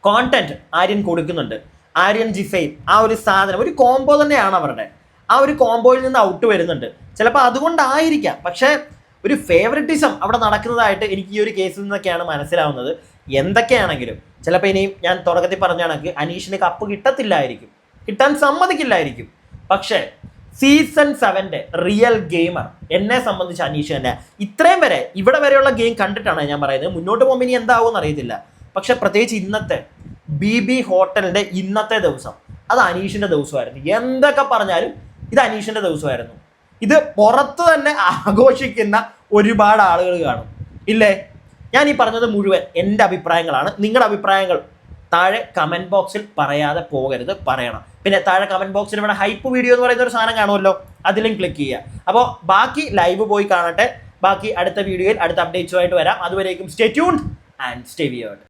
Speaker 1: കോണ്ടന്റ് ആര്യൻ കൊടുക്കുന്നുണ്ട്. ആര്യൻ ജിഫൈൻ ആ ഒരു സാധനം ഒരു കോംബോ തന്നെയാണ് അവരുടെ. ആ ഒരു കോംബോയിൽ നിന്ന് ഔട്ട് വരുന്നുണ്ട്. ചിലപ്പോൾ അതുകൊണ്ടായിരിക്കാം. പക്ഷേ ഒരു ഫേവററ്റിസം അവിടെ നടക്കുന്നതായിട്ട് എനിക്ക് ഈ ഒരു കേസിൽ നിന്നൊക്കെയാണ് മനസ്സിലാവുന്നത്. എന്തൊക്കെയാണെങ്കിലും. ചിലപ്പോൾ ഇനിയും ഞാൻ തുടക്കത്തിൽ പറഞ്ഞ കണക്ക് അനീഷിന് കപ്പ് കിട്ടത്തില്ലായിരിക്കും. കിട്ടാൻ സമ്മതിക്കില്ലായിരിക്കും. പക്ഷേ സീസൺ സെവന്റെ റിയൽ ഗെയിമർ എന്നെ സംബന്ധിച്ച് അനീഷ് തന്നെ ഇത്രയും വരെ ഇവിടെ വരെയുള്ള ഗെയിം കണ്ടിട്ടാണ് ഞാൻ പറയുന്നത്. മുന്നോട്ട് പോകുമ്പോൾ ഇനി എന്താവും അറിയത്തില്ല. പക്ഷെ പ്രത്യേകിച്ച് ഇന്നത്തെ ബി ബി ഹോട്ടലിന്റെ ഇന്നത്തെ ദിവസം അത് അനീഷിന്റെ ദിവസമായിരുന്നു. എന്തൊക്കെ പറഞ്ഞാലും ഇത് അനീഷിന്റെ ദിവസമായിരുന്നു. ഇത് പുറത്ത് തന്നെ ആഘോഷിക്കുന്ന ഒരുപാട് ആളുകൾ കാണും. ഇല്ലേ? ഞാൻ ഈ പറഞ്ഞത് മുഴുവൻ എന്റെ അഭിപ്രായങ്ങളാണ്. നിങ്ങളുടെ അഭിപ്രായങ്ങൾ താഴെ കമന്റ് ബോക്സിൽ പറയാതെ പോകരുത് പറയണം. പിന്നെ താഴെ കമന്റ് ബോക്സിൽ ഇവിടെ ഹൈപ്പ് വീഡിയോ എന്ന് പറയുന്ന ഒരു സാധനം കാണുമല്ലോ അതിലും ക്ലിക്ക് ചെയ്യുക. അപ്പോൾ ബാക്കി ലൈവ് പോയി കാണട്ടെ. ബാക്കി അടുത്ത വീഡിയോയിൽ അടുത്ത അപ്ഡേറ്റ്സുമായിട്ട് വരാം. അതുവരേക്കും stay tune and stay weird